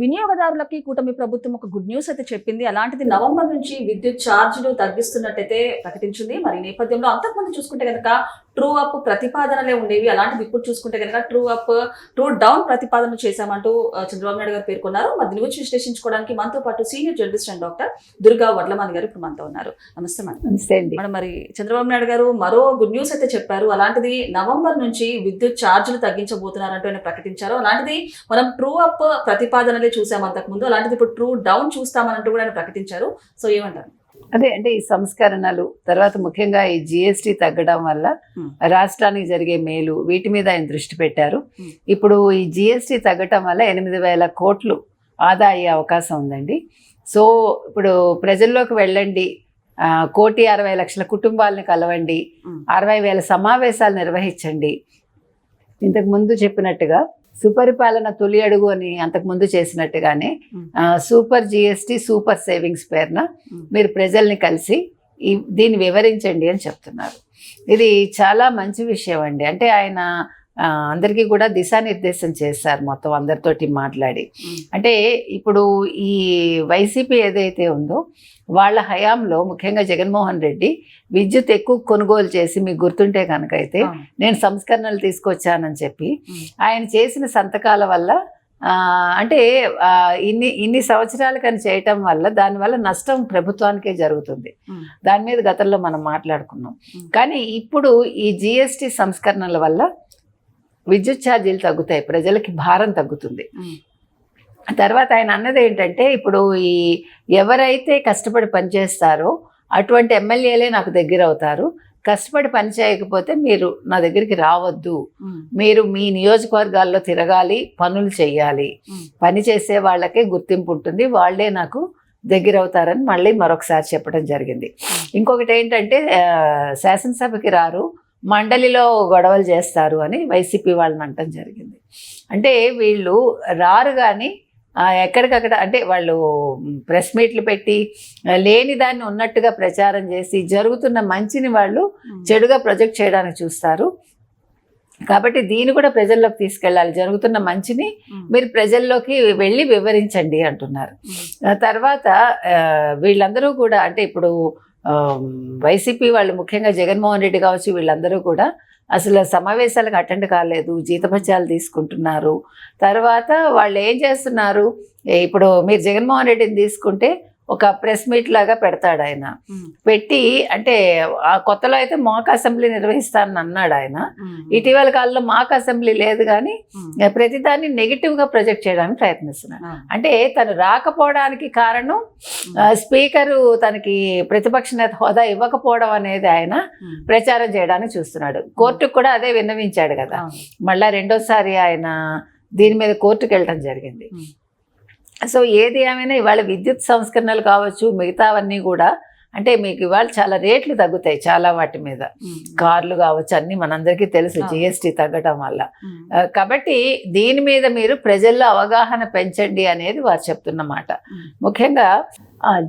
వినియోగదారులకి కూటమి ప్రభుత్వం ఒక గుడ్ న్యూస్ అయితే చెప్పింది. అలాంటిది నవంబర్ నుంచి విద్యుత్ ఛార్జీలు తగ్గిస్తున్నట్టయితే ప్రకటించింది. మరి నేపథ్యంలో అంతకుముందు చూసుకుంటే కనుక ట్రూ అప్ ప్రతిపాదనలే ఉండేవి. అలాంటిది ఇప్పుడు చూసుకుంటే కనుక ట్రూ అప్ ట్రూ డౌన్ ప్రతిపాదన చేశామంటూ చంద్రబాబు నాయుడు గారు పేర్కొన్నారు. మరి దీని గురించి విశ్లేషించుకోవడానికి మనతో పాటు senior journalist and doctor Durga Vadlamani garu ఇప్పుడు మనతో ఉన్నారు. నమస్తే మేడం. నమస్తే అండి. మేడం మరి చంద్రబాబు నాయుడు గారు మరో గుడ్ న్యూస్ అయితే చెప్పారు. అలాంటిది నవంబర్ నుంచి విద్యుత్ ఛార్జీలు తగ్గించబోతున్నారంటూ ఆయన ప్రకటించారు. అలాంటిది మనం ట్రూ అప్ ప్రతిపాదనలే చూసాం అంతకు ముందు అలాంటిది ఇప్పుడు ట్రూ డౌన్ చూస్తామనంటూ కూడా ఆయన ప్రకటించారు. సో ఏమంటారు? అదే అంటే ఈ సంస్కరణలు తర్వాత ముఖ్యంగా ఈ జిఎస్టి తగ్గడం వల్ల. రాష్ట్రానికి జరిగే మేలు వీటి మీద ఆయన దృష్టి పెట్టారు. ఇప్పుడు ఈ జిఎస్టి తగ్గటం వల్ల ఎనిమిది వేల కోట్లు ఆదా అయ్యే అవకాశం ఉందండి సో ఇప్పుడు ప్రజల్లోకి వెళ్ళండి కోటి అరవై లక్షల కుటుంబాలను కలవండి. అరవై వేల సమావేశాలు నిర్వహించండి ఇంతకు ముందు చెప్పినట్టుగా సుపరిపాలన తొలి అడుగు అని అంతకు ముందు చేసినట్టుగానే సూపర్ జిఎస్టి సూపర్ సేవింగ్స్ పేరున. మీరు ప్రజల్ని కలిసి ఈ దీన్ని వివరించండి అని చెప్తున్నారు. ఇది చాలా మంచి విషయం అండి. అంటే ఆయన అందరికీ కూడా దిశానిర్దేశం చేశారు మొత్తం అందరితోటి మాట్లాడి. అంటే ఇప్పుడు ఈ వైసీపీ ఏదైతే ఉందో వాళ్ళ హయాంలో ముఖ్యంగా జగన్మోహన్ రెడ్డి విద్యుత్ ఎక్కువ కొనుగోలు చేసి మీకు గుర్తుంటే కనుక అయితే నేను సంస్కరణలు తీసుకొచ్చానని చెప్పి ఆయన చేసిన సంతకాల వల్ల అంటే ఇన్ని ఇన్ని సంవత్సరాలు కానీ చేయటం వల్ల దానివల్ల నష్టం ప్రభుత్వానికే జరుగుతుంది. దాని మీద గతంలో మనం మాట్లాడుకున్నాం. కానీ ఇప్పుడు ఈ జిఎస్టి సంస్కరణల వల్ల విద్యుత్ ఛార్జీలు తగ్గుతాయి ప్రజలకి భారం తగ్గుతుంది. తర్వాత ఆయన అన్నది ఏంటంటే ఇప్పుడు ఈ ఎవరైతే కష్టపడి పనిచేస్తారో అటువంటి ఎమ్మెల్యేలే నాకు దగ్గర అవుతారు. కష్టపడి పని చేయకపోతే మీరు నా దగ్గరికి రావద్దు. మీరు మీ నియోజకవర్గాల్లో తిరగాలి పనులు చేయాలి. పని చేసే వాళ్ళకే గుర్తింపు ఉంటుంది. వాళ్ళే నాకు దగ్గర అవుతారని మళ్ళీ మరొకసారి చెప్పడం జరిగింది. ఇంకొకటి ఏంటంటే శాసనసభకి రారు. మండలిలో గొడవలు చేస్తారు అని వైసీపీ వాళ్ళని అనటం జరిగింది. అంటే వీళ్ళు రారు కానీ ఎక్కడికక్కడ అంటే వాళ్ళు ప్రెస్ మీట్లు పెట్టి లేని దాన్ని ఉన్నట్టుగా ప్రచారం చేసి జరుగుతున్న మంచిని వాళ్ళు చెడుగా ప్రొజెక్ట్ చేయడానికి చూస్తారు. కాబట్టి దీన్ని కూడా ప్రజల్లోకి తీసుకెళ్ళాలి. జరుగుతున్న మంచిని మీరు ప్రజల్లోకి వెళ్ళి వివరించండి అంటున్నారు. తర్వాత వీళ్ళందరూ కూడా అంటే ఇప్పుడు వైసీపీ వాళ్ళు ముఖ్యంగా జగన్మోహన్ రెడ్డి కావచ్చు వీళ్ళందరూ కూడా అసలు సమావేశాలకు అటెండ్ కాలేదు జీతభత్యాలు తీసుకుంటున్నారు. తర్వాత వాళ్ళు ఏం చేస్తున్నారు? ఇప్పుడు మీరు జగన్మోహన్ రెడ్డిని తీసుకుంటే ఒక ప్రెస్ మీట్ లాగా పెడతాడు ఆయన. పెట్టి అంటే ఆ కొత్తలో అయితే మాక్ అసెంబ్లీ నిర్వహిస్తానని అన్నాడు ఆయన. ఇటీవల కాలంలో మాక్ అసెంబ్లీ లేదు కానీ ప్రతిదాన్ని నెగిటివ్గా ప్రొజెక్ట్ చేయడానికి ప్రయత్నిస్తున్నాడు. అంటే తను రాకపోవడానికి కారణం స్పీకరు తనకి ప్రతిపక్ష నేత హోదా ఇవ్వకపోవడం అనేది ఆయన ప్రచారం చేయడానికి చూస్తున్నాడు. కోర్టుకు కూడా అదే విన్నవించాడు కదా. మళ్ళా రెండోసారి ఆయన దీని మీద కోర్టుకు వెళ్ళటం జరిగింది సో ఏది ఏమైనా ఇవాళ విద్యుత్ సంస్కరణలు కావచ్చు మిగతావన్నీ కూడా అంటే మీకు ఇవాళ చాలా రేట్లు తగ్గుతాయి చాలా వాటి మీద. కార్లు కావచ్చు అన్ని మనందరికీ తెలుసు. జిఎస్టీ తగ్గటం వల్ల. కాబట్టి దీని మీద మీరు ప్రజల్లో అవగాహన పెంచండి అనేది వారు చెప్తున్నమాట. ముఖ్యంగా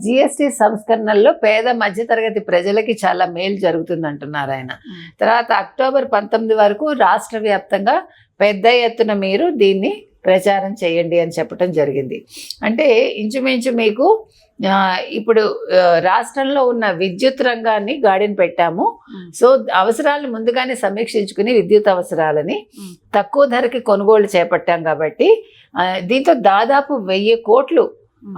జిఎస్టీ సంస్కరణల్లో పేద మధ్యతరగతి ప్రజలకి చాలా మేలు జరుగుతుంది అంటున్నారు ఆయన తర్వాత అక్టోబర్ పంతొమ్మిది వరకు రాష్ట్ర వ్యాప్తంగా పెద్ద ఎత్తున మీరు దీన్ని ప్రచారం చేయండి అని చెప్పడం జరిగింది. అంటే ఇంచుమించు మీకు ఇప్పుడు రాష్ట్రంలో ఉన్న విద్యుత్ రంగాన్ని గాడిన పెట్టాము. సో అవసరాలు ముందుగానే సమీక్షించుకుని విద్యుత్ అవసరాలని తక్కువ ధరకి కొనుగోలు చేపట్టాం కాబట్టి దీంతో దాదాపు వెయ్యి కోట్లు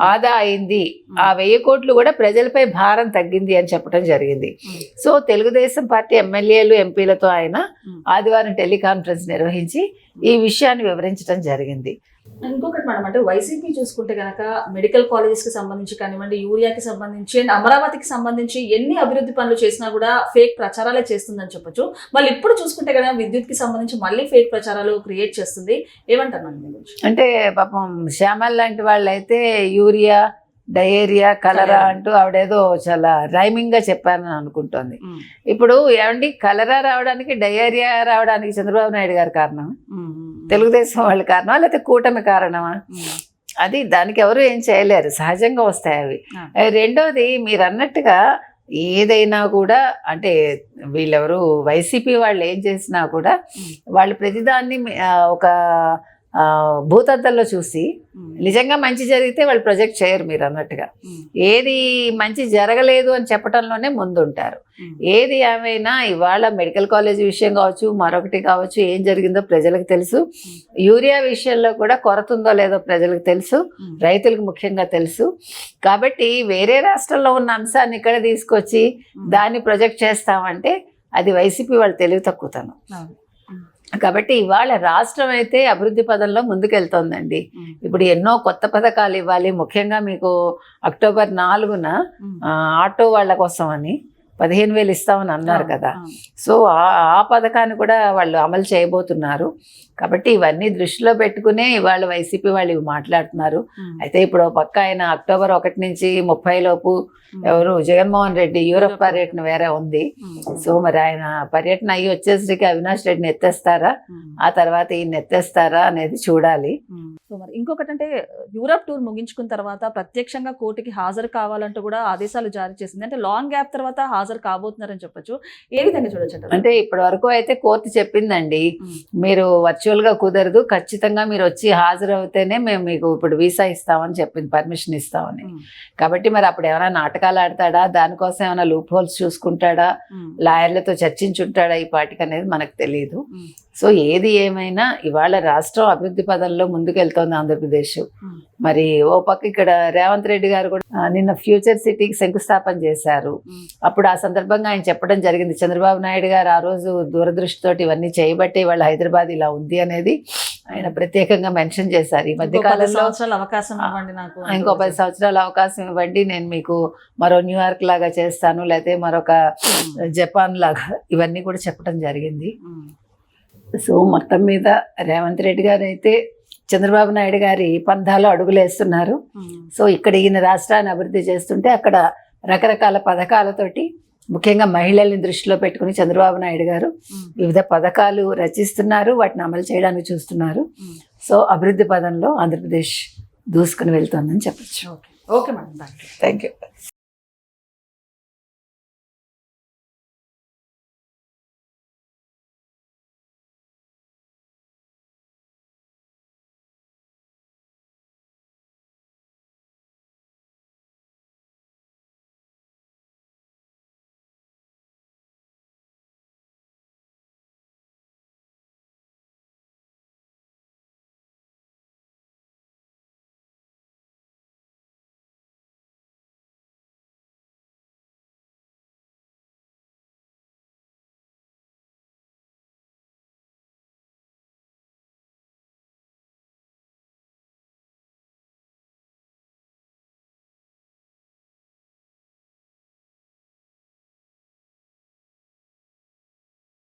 ఆదా అయింది. ఆ వెయ్యి కోట్లు కూడా ప్రజలపై భారం తగ్గింది అని చెప్పడం జరిగింది. సో తెలుగుదేశం పార్టీ ఎమ్మెల్యేలు ఎంపీలతో ఆయన ఆదివారం టెలికాన్ఫరెన్స్ నిర్వహించి ఈ విషయాన్ని వివరించడం జరిగింది. ఇంకొకటి మేడం అంటే వైసీపీ చూసుకుంటే కనుక మెడికల్ కాలేజెస్కి సంబంధించి కానివ్వండి యూరియాకి సంబంధించి అండ్ అమరావతికి సంబంధించి ఎన్ని అభివృద్ధి పనులు చేసినా కూడా ఫేక్ ప్రచారాలే చేస్తుందని చెప్పొచ్చు. మళ్ళీ ఇప్పుడు చూసుకుంటే కనుక విద్యుత్కి సంబంధించి మళ్ళీ ఫేక్ ప్రచారాలు క్రియేట్ చేస్తుంది. ఏమంటారు మేడం అంటే పాపం శ్యామల్ లాంటి వాళ్ళు అయితే యూరియా డయేరియా కలరా. అంటూ ఆవిడేదో చాలా రైమింగ్గా చెప్పానని అనుకుంటోంది ఇప్పుడు ఏమండి కలరా రావడానికి డయేరియా రావడానికి చంద్రబాబు నాయుడు గారి కారణం? తెలుగుదేశం వాళ్ళ కారణమా లేకపోతే కూటమి కారణమా? అది దానికి ఎవరు ఏం చేయలేరు సహజంగా వస్తాయి అవి. రెండోది మీరు అన్నట్టుగా ఏదైనా కూడా అంటే వీళ్ళెవరు వైసీపీ వాళ్ళు ఏం చేసినా కూడా. వాళ్ళు ప్రతిదాన్ని ఒక భూతద్దంలో చూసి నిజంగా మంచి జరిగితే వాళ్ళు ప్రొజెక్ట్ చేయరు మీరు అన్నట్టుగా. ఏది మంచి జరగలేదు అని చెప్పడంలోనే ముందుంటారు. ఏది ఏమైనా ఇవాళ మెడికల్ కాలేజ్ విషయం కావచ్చు మరొకటి కావచ్చు ఏం జరిగిందో ప్రజలకు తెలుసు. యూరియా విషయంలో కూడా కొరత ఉందో లేదో ప్రజలకు తెలుసు. రైతులకు ముఖ్యంగా తెలుసు. కాబట్టి వేరే రాష్ట్రంలో ఉన్న అంశాన్ని ఇక్కడ తీసుకొచ్చి దాన్ని ప్రొజెక్ట్ చేస్తామంటే అది వైసీపీ వాళ్ళు తెలివి తక్కువతనం. కాబట్టి ఇవాళ రాష్ట్రం అయితే అభివృద్ధి పదంలో ముందుకెళ్తోందండి. ఇప్పుడు ఎన్నో కొత్త పథకాలు ఇవ్వాలి. ముఖ్యంగా మీకు అక్టోబర్ నాలుగున ఆటో వాళ్ళ కోసం అని పదిహేను వేలు ఇస్తామని అన్నారు కదా. సో ఆ పథకాన్ని కూడా వాళ్ళు అమలు చేయబోతున్నారు. కాబట్టి ఇవన్నీ దృష్టిలో పెట్టుకునే ఇవాళ వైసీపీ వాళ్ళు ఇవి మాట్లాడుతున్నారు. అయితే ఇప్పుడు పక్క ఆయన అక్టోబర్ ఒకటి నుంచి ముప్పై లోపు ఎవరు? జగన్మోహన్ రెడ్డి యూరప్ పర్యటన వేరే ఉంది. సో మరి ఆయన పర్యటన అయ్యి వచ్చేసరికి అవినాష్ రెడ్డిని ఎత్తేస్తారా? ఆ తర్వాత ఈయన ఎత్తేస్తారా అనేది చూడాలి. సో మరి ఇంకొకటి అంటే యూరప్ టూర్ ముగించుకున్న తర్వాత ప్రత్యక్షంగా కోర్టుకి హాజరు కావాలంటూ కూడా ఆదేశాలు జారీ చేసింది. అంటే లాంగ్ గ్యాప్ తర్వాత హాజరు కాబోతున్నారని చెప్పొచ్చు. ఏ విధంగా చూడొచ్చు అంటే ఇప్పటి వరకు అయితే కోర్టు చెప్పిందండి మీరు వర్చువల్గా కుదరదు ఖచ్చితంగా మీరు వచ్చి హాజరవుతేనే మేము మీకు ఇప్పుడు వీసా ఇస్తామని చెప్పింది పర్మిషన్ ఇస్తామని. కాబట్టి మరి అప్పుడు ఏమైనా నాటకాలు ఆడతాడా? దానికోసం ఏమైనా లూప్ హోల్స్ చూసుకుంటాడా? లాయర్లతో చర్చించుంటాడా? ఈ పాటికి అనేది మనకు తెలియదు సో ఏది ఏమైనా ఇవాళ రాష్ట్రం అభివృద్ధి పదంలో ముందుకెళ్తోంది ఆంధ్రప్రదేశ్. మరి ఓ పక్క ఇక్కడ రేవంత్ రెడ్డి గారు కూడా నిన్న ఫ్యూచర్ సిటీకి శంకుస్థాపన చేశారు. అప్పుడు ఆ సందర్భంగా ఆయన చెప్పడం జరిగింది. చంద్రబాబు నాయుడు గారు ఆ రోజు దూరదృష్టితోటి ఇవన్నీ చేయబట్టి వాళ్ళ హైదరాబాద్ ఇలా ఉంది అనేది ఆయన ప్రత్యేకంగా మెన్షన్ చేశారు. ఈ మధ్య కాలంలో సంవత్సరాలు అవకాశం ఇవ్వండి నాకు ఇంకో పది సంవత్సరాల అవకాశం ఇవ్వండి. నేను మీకు మరో న్యూయార్క్ లాగా చేస్తాను లేకపోతే మరొక జపాన్ లాగా ఇవన్నీ కూడా చెప్పడం జరిగింది. సో మొత్తం మీద రేవంత్ రెడ్డి గారు అయితే చంద్రబాబు నాయుడు గారి పంధాలో అడుగులేస్తున్నారు సో ఇక్కడ ఈయన రాష్ట్రాన్ని అభివృద్ధి చేస్తుంటే అక్కడ రకరకాల పథకాలతోటి ముఖ్యంగా మహిళల్ని దృష్టిలో పెట్టుకుని చంద్రబాబు నాయుడు గారు వివిధ పథకాలు రచిస్తున్నారు వాటిని అమలు చేయడానికి చూస్తున్నారు. సో అభివృద్ధి పదంలో ఆంధ్రప్రదేశ్ దూసుకుని వెళ్తోందని చెప్పచ్చు. Okay. Okay madam. Thank you thank you